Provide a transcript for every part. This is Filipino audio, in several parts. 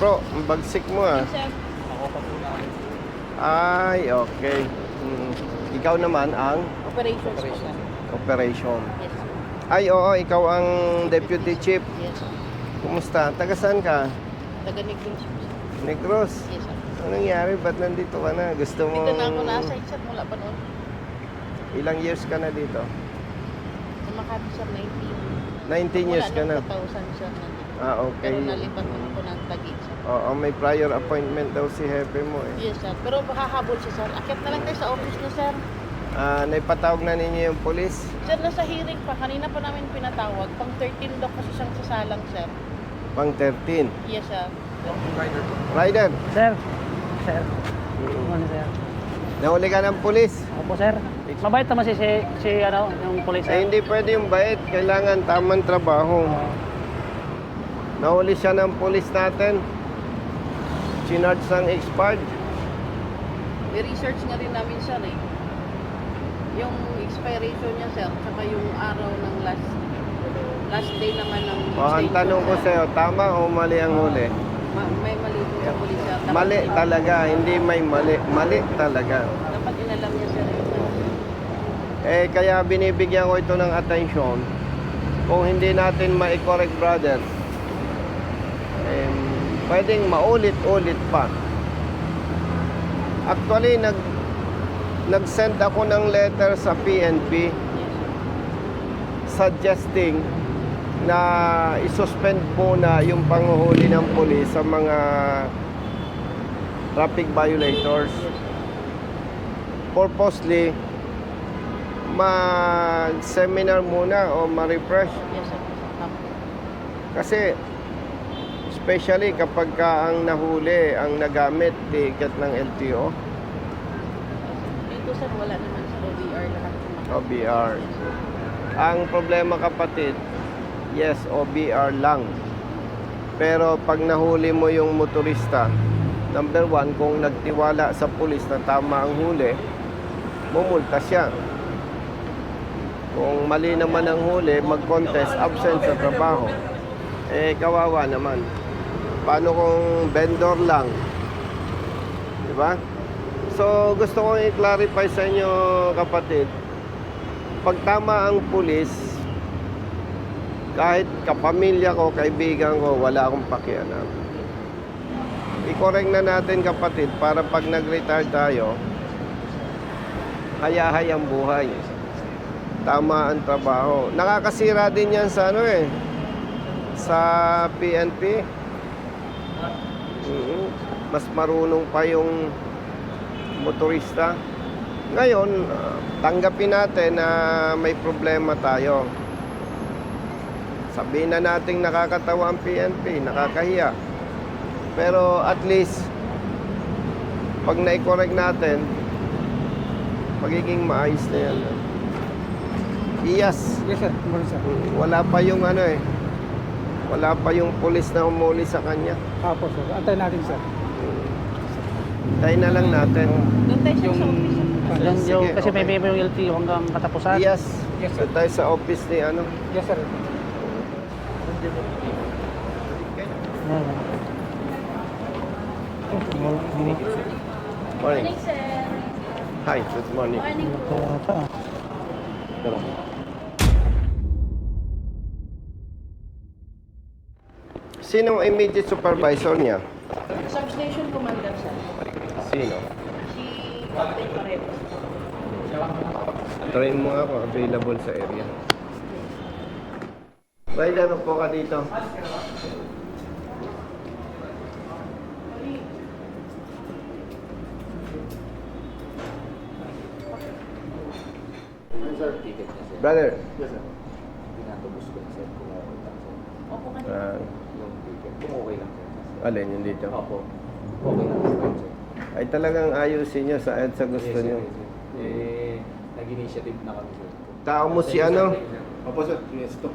Bro, ang bagsik mo ah. Sir, Ako pa po na Ay, okay. Mm. Ikaw naman ang operations sir. operation. Yes. Ay, oo, ikaw ang deputy chief. Yes. Kumusta? Taga saan ka? Taga Negros. Negros. Yes, sir. Anong nangyari? Ba't nandito ka na? Gusto mo... Dito na ako nasa sir mula pa noon. Ilang years ka na dito? Sa Makati, sir, 19. 19 years ka na. Mula nung 2000, sir, nandito. Ah, okay. Pero nalipat naman ako ng sir. Oo, may prior appointment daw si Hepe mo eh. Yes, sir. Pero hahabol siya, sir. Akit na lang tayo sa office niya, sir. Ah, naipatawag na ninyo yung polis? Sir, nasa hearing pa. Kanina pa namin pinatawag. Pang 13 daw kasi siyang sasalang, sir. Pang 13. Yes, sir. rider. Rider, Sir. Sir. Ano sir? nahuli ka ng polis. Opo sir. Mabait naman si, si, si ano, yung police Eh, hindi pwede yung bait. Kailangan tamang trabaho. Nahuli siya ng polis natin. Chinarge ng expired. May research nga rin namin, sir, eh. Yung expiration niya, sir, tsaka yung araw ng last last day naman ng O, ang tanong ko sa'yo, tama o mali ang huli? Ma- may mali po sa pulis, sir. Dapat Mali talaga, hindi may mali. Mali talaga. Dapat inalam niya, sir, yung Eh, kaya binibigyan ko ito ng atensyon. Kung hindi natin ma-correct, brother, eh, pwedeng maulit-ulit pa. Actually, nag nag-send ako ng letter sa PNP suggesting na isuspend muna yung panguhuli ng polis sa mga traffic violators. Purposely, mag-seminar muna o ma-refresh. Kasi, especially kapag ka ang nahuli, ang nagamit ticket ng LTO, Dito, sir, wala naman sa OBR lahat. OBR. Ang problema kapatid, yes, OBR lang. Pero pag nahuli mo yung motorista, number one, kung nagtiwala sa pulis na tama ang huli, mumulta siya. Kung mali naman ang huli, mag-contest, absent sa trabaho. Eh, kawawa naman. Paano kung vendor lang? Di ba? So, gusto kong i-clarify sa inyo, kapatid, pag tama ang pulis, kahit kapamilya ko, kaibigan ko, wala akong pakialam. I-correct na natin kapatid para pag nag-retire tayo, hayahay ang buhay. Tama ang trabaho. Nakakasira din yan sa ano eh, sa PNP. Mhm. Mas marunong pa yung motorista. Ngayon, tanggapin natin na may problema tayo. Sabihin na natin nakakatawa ang PNP, nakakahiya. Pero at least, pag na-correct natin, magiging maayos na yan. Iyas, Yes. Morning sir. wala pa yung ano eh, wala pa yung pulis na umuli sa kanya. Opo sir. Antay natin sir. Tayo na lang natin. Doon tayo, sa office, yung, Sige, yung kasi may okay. may yung LTO hanggang katapusan. Yes, Yes, sir. doon tayo sa office ni ano. Yes sir. Morning. Morning, sir. Hi, good morning. Morning po. Sino ang immediate supervisor niya? Substation commander, sir. Sino? Si Captain Paredes. Try mo ako, available sa area. Rider, po ka dito. Brother, Yes sir. Pinatubos ko na sir. Opo ka dito. Yung okay lang sir. alin yun dito? Opo. Okay lang sir. sir. Ay talagang ayusin niyo sa EDSA gusto Yes, sir, niyo. yes, sir. Eh, nag-initiative na kami sir. Tao mo si ano? Opo sir, yes to.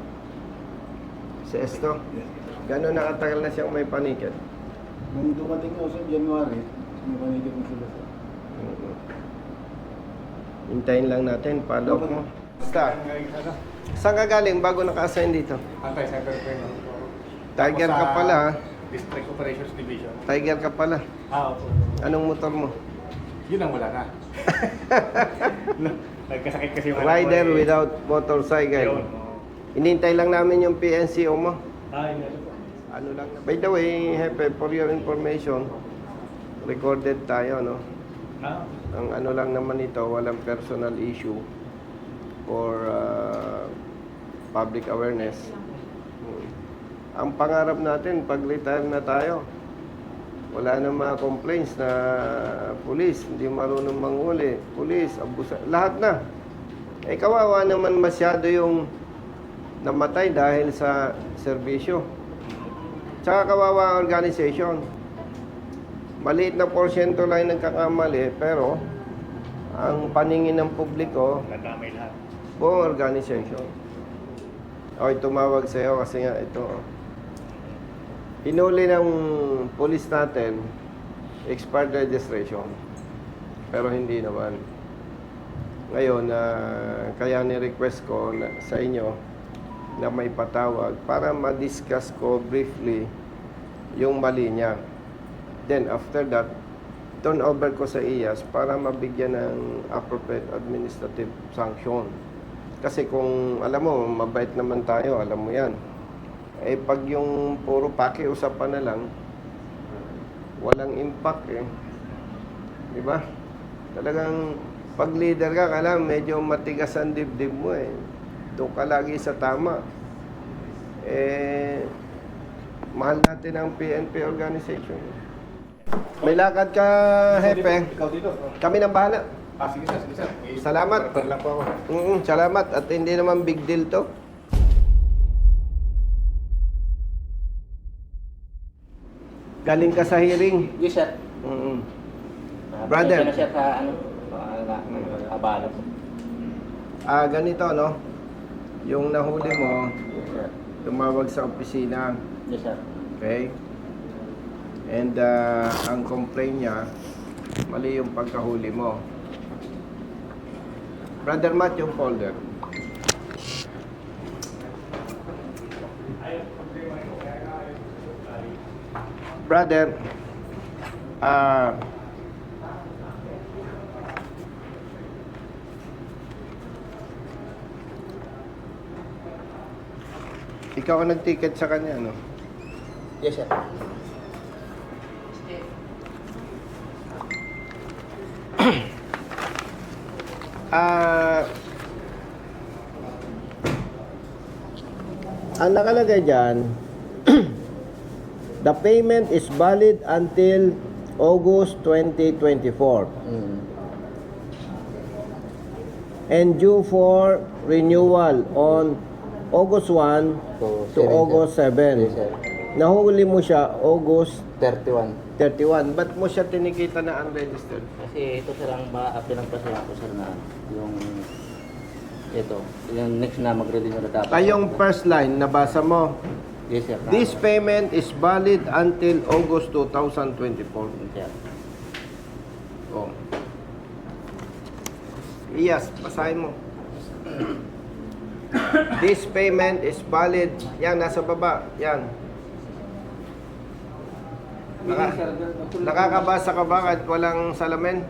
Si Esto. Gano'n nakatagal na siyang may paniket? Nung dumating ko sa January, may panigit mo sila sir. Oo. Hintayin lang natin, follow up mo. Basta, saan ka galing bago naka-assign dito? Antay center po yun. Tiger ka pala ha? District Operations Division. Tiger ka pala. Ah, opo. Anong motor mo? Yun ang wala na. Nagkasakit kasi yung anak ko Rider eh. without Yun. motorcycle. oo. Inintay lang namin yung PNCO mo. Ah, yun ano po. Ano lang. By the way, Hepe, for your information, recorded tayo, no? Ah, Ang ano lang naman ito, walang personal issue for uh, public awareness. Ang pangarap natin, pag-retire na tayo, wala na mga complaints na pulis, hindi marunong manghuli, pulis, abusa, lahat na. Eh kawawa naman masyado yung namatay dahil sa serbisyo. Tsaka kawawa ang organization. Maliit na porsyento lang yung nagkakamali, pero ang paningin ng publiko, nadamay lahat. buong organization. Okay, tumawag sa iyo kasi nga ito. Hinuli ng police natin, expired registration. Pero hindi naman. Ngayon, na kaya ni-request ko na, sa inyo na may patawag para ma-discuss ko briefly yung mali niya. Then after that, turn over ko sa IAS para mabigyan ng appropriate administrative sanction. Kasi kung alam mo, mabait naman tayo, alam mo yan. Eh pag yung puro pakiusapan na lang, walang impact eh. Di ba? Talagang pag leader ka, kailangan medyo matigas ang dibdib mo eh. Doon ka lagi sa tama. Eh, mahal natin ang PNP organization. May lakad ka, Hepe. Kami nang bahala. Ah, sige sir, sige sir. Salamat. lang po ako. Mm, salamat. At hindi naman big deal to. Galing ka sa hearing. Yes, sir. Mm. Ah, Brother. na siya sa ano, po. Ah, ganito, no? Yung nahuli mo, Yes, sir. tumawag sa opisina. Yes, sir. Okay? And ah, ang complaint niya, mali yung pagkahuli mo. Brother Matt, yung folder. Brother, ah, ikaw ang nag-ticket sa kanya, no? Yes, sir. Ah. ang nakalagay dyan, the payment is valid until August 2024 Mm. and due for renewal on August 1 So, to seven, August sir. 7. Yes, sir. Nahuli mo siya August 31. 31. Ba't mo siya tinikita na unregistered? Kasi ito sir ang ma-apply ng kasi ako sir na yung ito, yung next na mag-renew na dapat. Ay, yung first line, nabasa mo. Yes, sir. This payment is valid until August 2024. Yes, sir. Oh. Yes, basahin mo. This payment is valid. Yan, nasa baba. Yan. Naka, nakakabasa ka ba kahit walang salamin?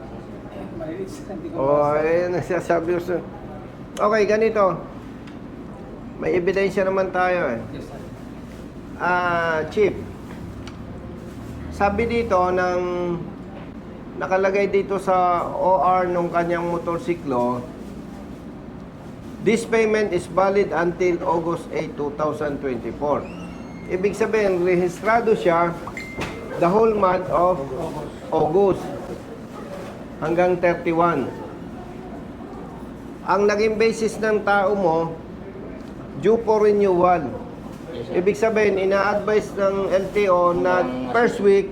Oh, ayun ang sinasabi ko. Okay, ganito. May ebidensya naman tayo eh. Ah, Chief. Sabi dito ng nakalagay dito sa OR nung kanyang motorsiklo, this payment is valid until August 8, 2024. Ibig sabihin, rehistrado siya the whole month of August hanggang 31. Ang naging basis ng tao mo, due for renewal. Ibig sabihin, ina-advise ng LTO na first week,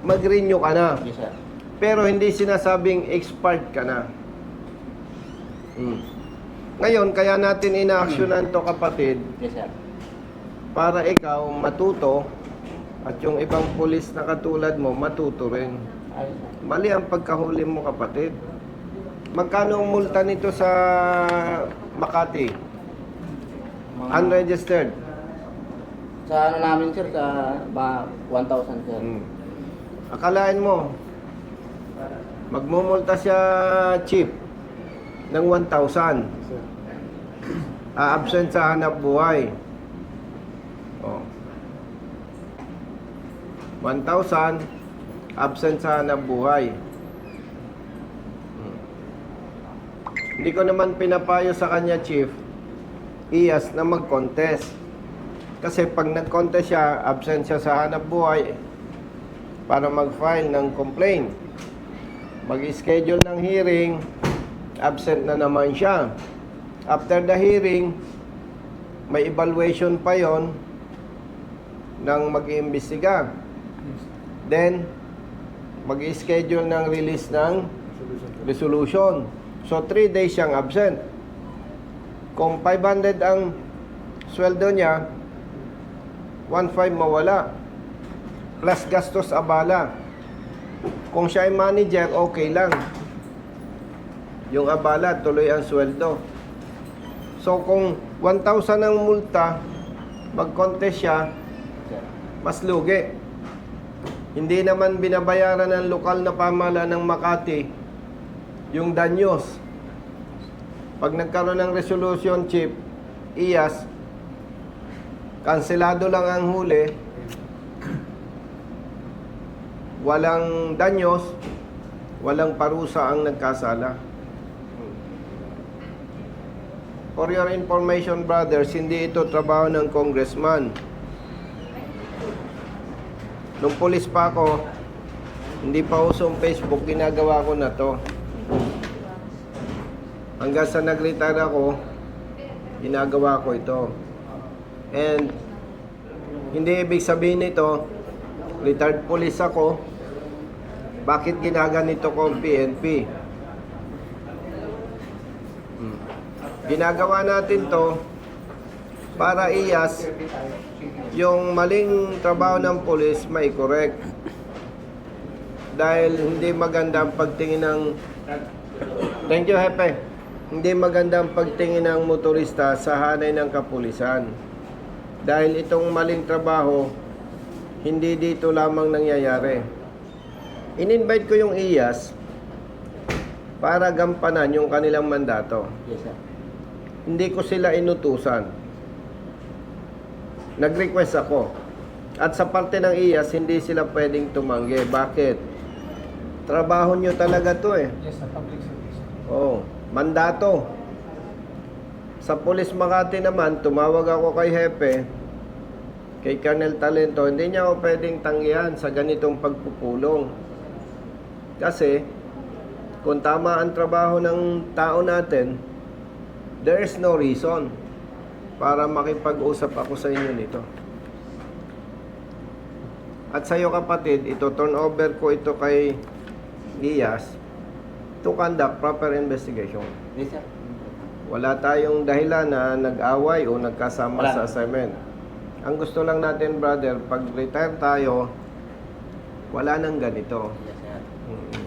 mag-renew ka na. Yes, sir. Pero hindi sinasabing expired ka na. Hmm. Ngayon, kaya natin ina-actionan to kapatid Yes, sir. para ikaw matuto at yung ibang pulis na katulad mo matuto rin. Ayos, sir. Mali ang pagkahuli mo kapatid. Magkano ang multa nito sa Makati? Mga- Unregistered. Sa ano namin sir, sa mga 1,000 sir. Hmm. Akalain mo, magmumulta siya chief ng 1,000. A-absent sa hanap buhay. Oh. 1,000 absent sa hanap buhay. Hmm. Hindi ko naman pinapayo sa kanya, Chief, iyas na mag-contest. Kasi pag nag-contest siya, absent siya sa hanap buhay para mag-file ng complaint. Mag-schedule ng hearing, absent na naman siya. After the hearing, may evaluation pa yon ng mag-iimbestiga. Then, mag-schedule ng release ng resolution. So, 3 days siyang absent. Kung 500 ang sweldo niya, 1.5 mawala. Plus gastos abala. Kung siya ay manager, okay lang. Yung abala, tuloy ang sweldo. So, kung 1,000 ang multa, mag-contest siya, mas lugi. Hindi naman binabayaran ng lokal na pamahalaan ng Makati yung danyos. Pag nagkaroon ng resolution chip, IAS, kanselado lang ang huli, walang danyos, walang parusa ang nagkasala. For your information, brothers, hindi ito trabaho ng congressman. Nung pulis pa ako, hindi pa usong Facebook, ginagawa ko na to. Hanggang sa nag-retire ako, ginagawa ko ito. And hindi ibig sabihin nito, retired police ako, bakit ginaganito ko ang PNP? Hmm. Ginagawa natin to para iyas yung maling trabaho ng pulis may correct. Dahil hindi maganda ang pagtingin ng Thank you, Hepe. Hindi maganda ang pagtingin ng motorista sa hanay ng kapulisan. Dahil itong maling trabaho, hindi dito lamang nangyayari. In-invite ko yung IAS para gampanan yung kanilang mandato. Yes sir. Hindi ko sila inutusan. Nag-request ako. At sa parte ng IAS, hindi sila pwedeng tumanggi. Bakit? Trabaho nyo talaga to eh. Yes, sa public service. Oh, mandato. Sa Pulis Makati naman, tumawag ako kay Hepe, kay Colonel Talento, hindi niya ako pwedeng tanggihan sa ganitong pagpupulong. Kasi, kung tama ang trabaho ng tao natin, there is no reason para makipag-usap ako sa inyo nito. At sa iyo kapatid, ito turn over ko ito kay Diaz to conduct proper investigation. Yes sir. Wala tayong dahilan na nag-away o nagkasama Wala. sa assignment. Ang gusto lang natin, brother, pag retire tayo, wala nang ganito. Yes sir. Mm.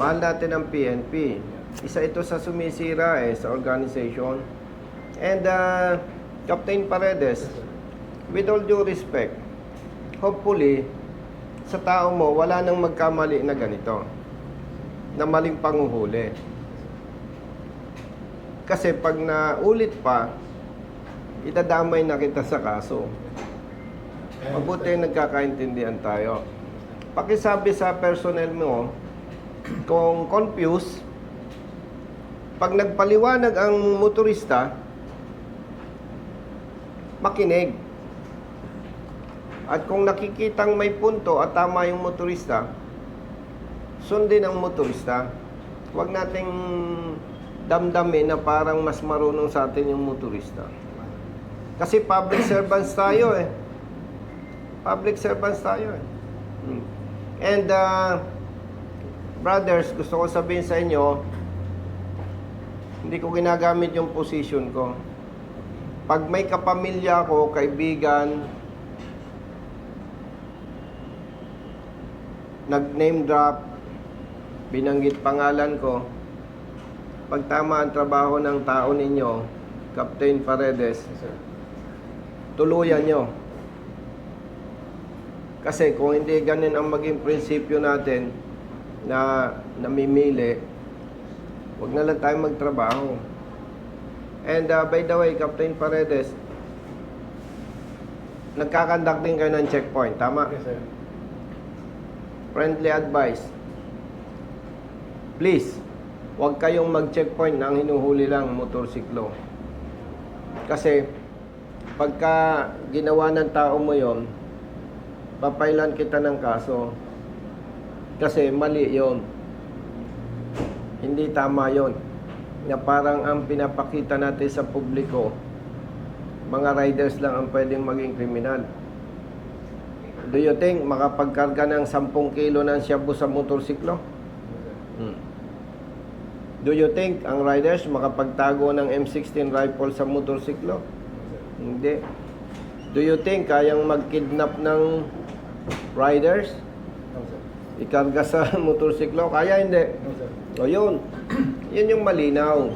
Mahal natin ang PNP. Isa ito sa sumisira eh, sa organization. And uh, Captain Paredes, with all due respect, hopefully, sa tao mo, wala nang magkamali na ganito. Na maling panguhuli. Kasi pag naulit pa, itadamay na kita sa kaso. Mabuti nagkakaintindihan tayo. Pakisabi sa personnel mo, kung confused, pag nagpaliwanag ang motorista, makinig. At kung nakikitang may punto at tama yung motorista, sundin ang motorista. Huwag nating damdamin na parang mas marunong sa atin yung motorista. Kasi public servants tayo eh. Public servants tayo eh. Hmm. And uh, brothers, gusto ko sabihin sa inyo, hindi ko ginagamit yung position ko. Pag may kapamilya ko, kaibigan, nag-name drop, binanggit pangalan ko, pag tama ang trabaho ng tao ninyo, Captain Paredes, Yes, sir. Tuluyan nyo. Kasi kung hindi ganun ang maging prinsipyo natin na namimili, huwag na lang tayo magtrabaho. And uh, by the way, Captain Paredes, nagkakandak din kayo ng checkpoint, tama? Yes, sir. Friendly advice. Please, huwag kayong mag-checkpoint ng hinuhuli lang motorsiklo. Kasi, pagka ginawa ng tao mo yon, papailan kita ng kaso. Kasi mali yon. Hindi tama yon. Na parang ang pinapakita natin sa publiko, mga riders lang ang pwedeng maging kriminal. Do you think makapagkarga ng 10 kilo ng shabu sa motorsiklo? Hmm. Do you think ang riders makapagtago ng M16 rifle sa motorsiklo? Hindi. Do you think kayang mag-kidnap ng riders? No, sir. Ikarga sa motorsiklo? Kaya hindi. No, sir. O yun. Yun yung malinaw.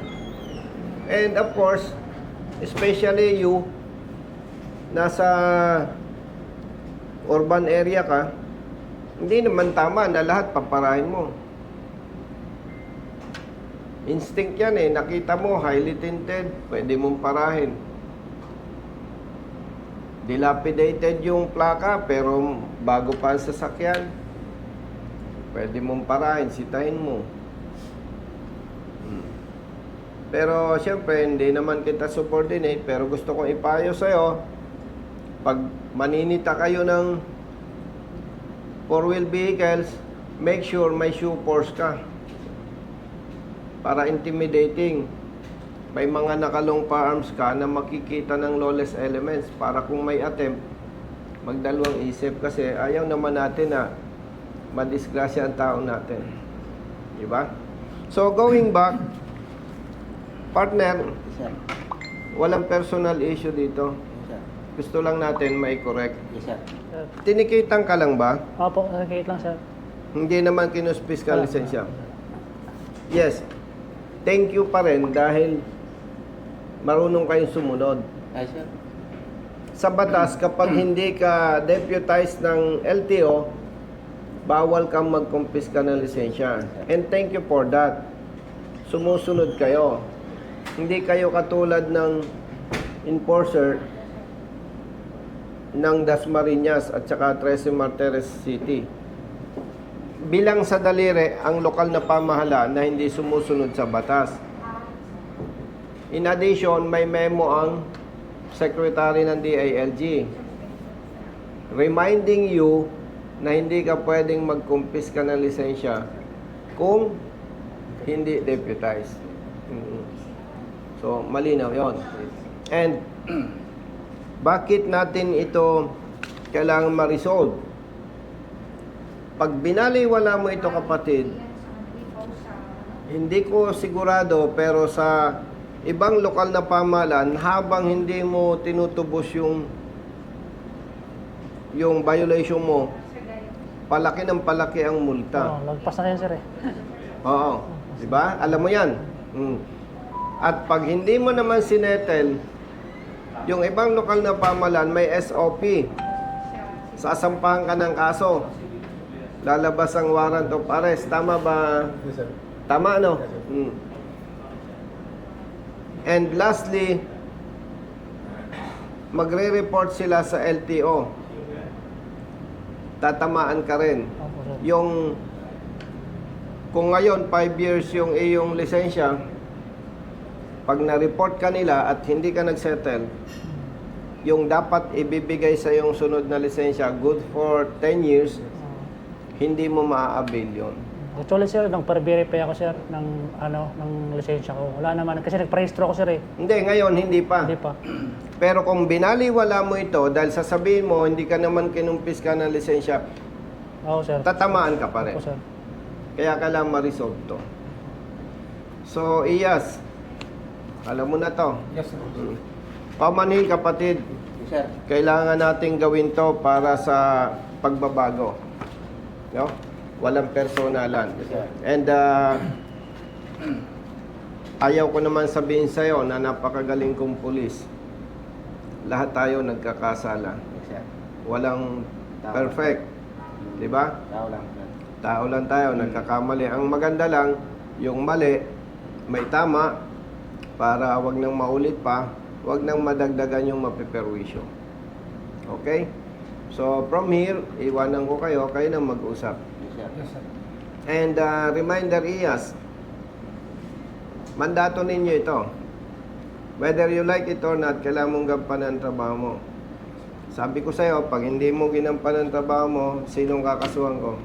And of course, especially you, nasa urban area ka, hindi naman tama na lahat paparahin mo. Instinct yan eh. Nakita mo, highly tinted, pwede mong parahin. Dilapidated yung plaka, pero bago pa ang sasakyan, pwede mong parahin, sitahin mo. Hmm. Pero siyempre, hindi naman kita subordinate, pero gusto kong ipayo sa'yo, pag maninita kayo ng four-wheel vehicles, make sure may shoe force ka. Para intimidating. May mga nakalong pa arms ka na makikita ng lawless elements para kung may attempt, magdalawang isip kasi ayaw naman natin na madisgrasya ang tao natin. Di ba? So going back, partner, Yes, walang personal issue dito. Yes. Gusto lang natin may correct. Yes, sir. Sir. Tinikitan ka lang ba? Opo, nakikita lang sir. Hindi naman kinuspis ka lisensya. Yes. Thank you pa rin dahil marunong kayong sumunod. Ay, sir. Sa batas, kapag hindi ka deputized ng LTO, bawal kang mag-confisca ng lisensya. And thank you for that. Sumusunod kayo. Hindi kayo katulad ng enforcer ng Dasmariñas at saka Trece Martires City. Bilang sa daliri ang lokal na pamahalaan na hindi sumusunod sa batas. In addition, may memo ang Secretary ng DILG reminding you na hindi ka pwedeng mag-confisca ng lisensya kung hindi deputized. Mm. So, malinaw yon. And, bakit natin ito kailangan ma-resolve? Pag binaliwala mo ito kapatid, hindi ko sigurado pero sa ibang lokal na pamahalaan habang hindi mo tinutubos yung yung violation mo, palaki ng palaki ang multa. Oo, lagpas na yan sir eh. Oo. 'Di ba? Alam mo 'yan. Mm. At pag hindi mo naman sinetel, yung ibang lokal na pamahalaan may SOP. Sasampahan ka ng kaso. Lalabas ang warrant of arrest. Tama ba? Yes, sir. Tama, no? Mm. And lastly, magre-report sila sa LTO. Tatamaan ka rin. Yung, kung ngayon, 5 years yung iyong lisensya, pag na-report ka nila at hindi ka nagsettle, yung dapat ibibigay sa yung sunod na lisensya, good for 10 years, hindi mo maa-avail yun. Actually sir, nang verify ako sir ng ano ng lisensya ko. Wala naman kasi nagpa-rehistro ako sir eh. Hindi, ngayon hindi pa. Hindi pa. Pero kung binaliwala mo ito dahil sasabihin mo hindi ka naman kinumpis ka ng lisensya, Oo sir. tatamaan ka pa rin. Opo sir. Kaya kailangan ma-resolve to. So, Iyas, alam mo na to. Yes, sir. Mm. Pamanhin kapatid, Yes, sir. kailangan nating gawin to para sa pagbabago. No? Walang personalan. And uh, ayaw ko naman sabihin sa'yo na napakagaling kong pulis. lahat tayo nagkakasala. Walang perfect. Di ba? Tao lang, sir. Tao lang tayo, nagkakamali. Ang maganda lang, yung mali, may tama, para wag nang maulit pa, wag nang madagdagan yung mapiperwisyo. Okay? So, from here, iwanan ko kayo, kayo nang mag-usap. Yes, sir. And uh, reminder, Iyas, mandato ninyo ito. Whether you like it or not, kailangan mong gampanan ang trabaho mo. Sabi ko sa'yo, pag hindi mo ginampan ang trabaho mo, sinong kakasuhan ko?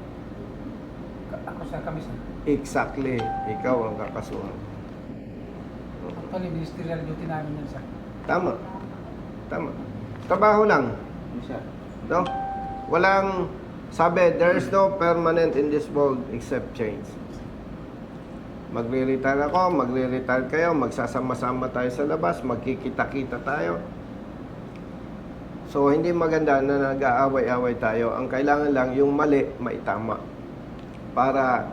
Ako sir, kami sir. Exactly, ikaw ang kakasuhan. Actually, ministerial duty namin yan sir. Tama. Tama. Trabaho lang. Yes, sir. No? Walang, sabi, there is no permanent in this world except change. Magre-retire ako, magre-retire kayo, magsasama-sama tayo sa labas, magkikita-kita tayo. So, hindi maganda na nag-aaway-away tayo. Ang kailangan lang, yung mali, maitama. Para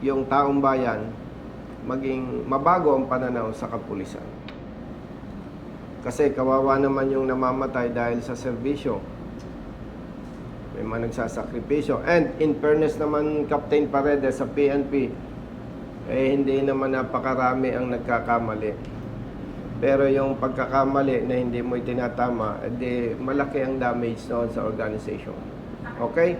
yung taong bayan, maging mabago ang pananaw sa kapulisan. Kasi kawawa naman yung namamatay dahil sa serbisyo. May mga nagsasakripisyo. And in fairness naman, Captain Paredes sa PNP, eh hindi naman napakarami ang nagkakamali. Pero yung pagkakamali na hindi mo itinatama, edi malaki ang damage noon sa organization. Okay?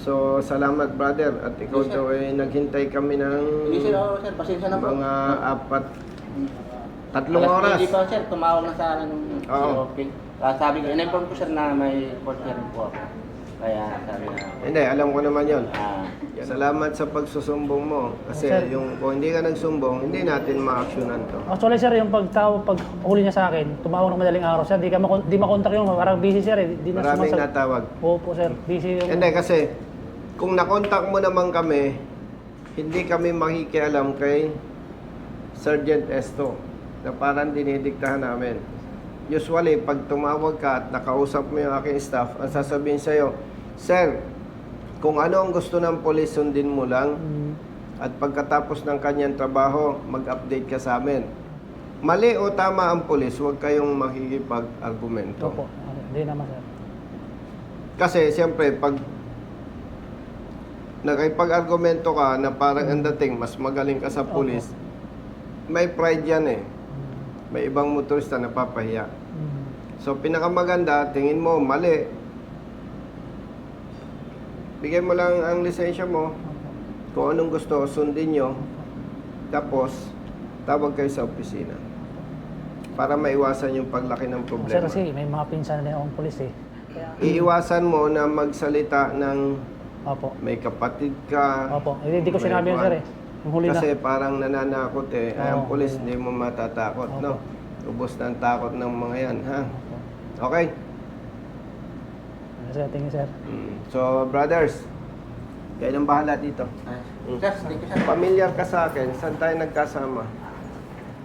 So, salamat brother. At ikaw daw ay naghintay kami ng Hindi, sir. Oo, sir. Pasensya na po. mga apat, tatlong Alas oras. Hindi pa, sir. Tumawag na sa akin Oo. okay. Ah, sabi ko, in-inform ko, sir, na may court hearing po ako. Kaya sabi na, Hindi, alam ko naman yon. ah, Salamat sa pagsusumbong mo. Kasi Sir. yung kung hindi ka nagsumbong, hindi natin ma-actionan to. Actually sir, yung pagtaw, pag huli niya sa akin, tumawag ng madaling araw sir, di ka makon- di makontak yung parang busy sir eh. Di na Maraming sumasag- natawag. Opo sir, busy yung... Hindi, kasi kung nakontak mo naman kami, hindi kami makikialam kay Sergeant Esto na parang dinidiktahan namin. Usually, pag tumawag ka at nakausap mo yung aking staff, ang sasabihin sa'yo, Sir, kung ano ang gusto ng polis, sundin mo lang. Mm, At pagkatapos ng kanyang trabaho, mag-update ka sa amin. Mali o tama ang polis, huwag kayong makikipag-argumento. opo, hindi naman sir. Kasi siyempre, pag nakipag-argumento ka na parang ang dating, mas magaling ka sa polis, may pride yan eh. May ibang motorista na papahiya. Mm, So, pinakamaganda, tingin mo, mali. Bigay mo lang ang lisensya mo, kung anong gusto, sundin nyo. Tapos, tawag kayo sa opisina. Para maiwasan yung paglaki ng Sir problema. kasi may mga pinsan na yung polis eh. Iiwasan mo na magsalita ng Opo. may kapatid ka. Opo, hindi, hindi ko may sinabi yun sir eh. Yung huli Kasi na. parang nananakot eh. Ay, ang Oo, na. hindi mo matatakot, Opo. no? Ubos ng takot ng mga yan, ha? Okay? Sir, thank you sir. Mm. So, brothers, kayo nang bahala dito. Mm. sir, thank you, sir. Familiar ka sa akin, saan tayo nagkasama?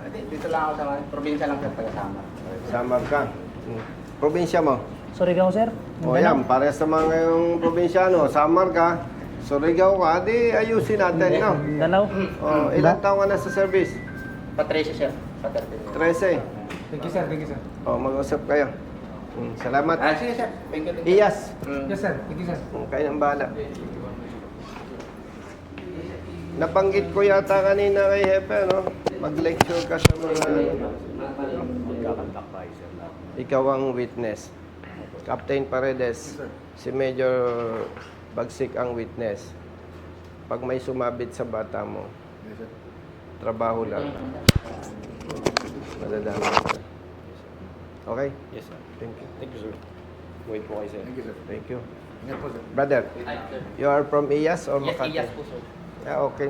Di- Dito lang ako sa mga probinsya lang, sir, taga-sama. Samar ka. Mm. Probinsya mo? Surigao sir. O yan, pares sa mga ngayong probinsyano, Samar ka, Surigao ka, di ayusin natin, no? Mindanao. O, ilang taon ka na sa service? Patricia, sir. Patricia. 13. Thank you sir, thank you sir. O, mag-usap kayo. Mm, Salamat. Ah, sige, sir. Thank you. thank you. Iyas, Mm. Yes sir, thank you sir. kung kayo nang bahala. Nabanggit ko yata kanina kay Hepe, no? Mag-lecture ka sa mga... Magkakantak tayo, sir. lahat. Ikaw ang witness. Captain Paredes, si Major Bagsik ang witness. Pag may sumabit sa bata mo, trabaho lang. Madadama ka. Okay? Yes, sir. Thank you. Thank you, sir. Wait po kayo, sir. Thank you, sir. Thank you. Ingat po, sir. Brother, you are from Iyas or Yes, Makati? yes po, sir. Ah, okay.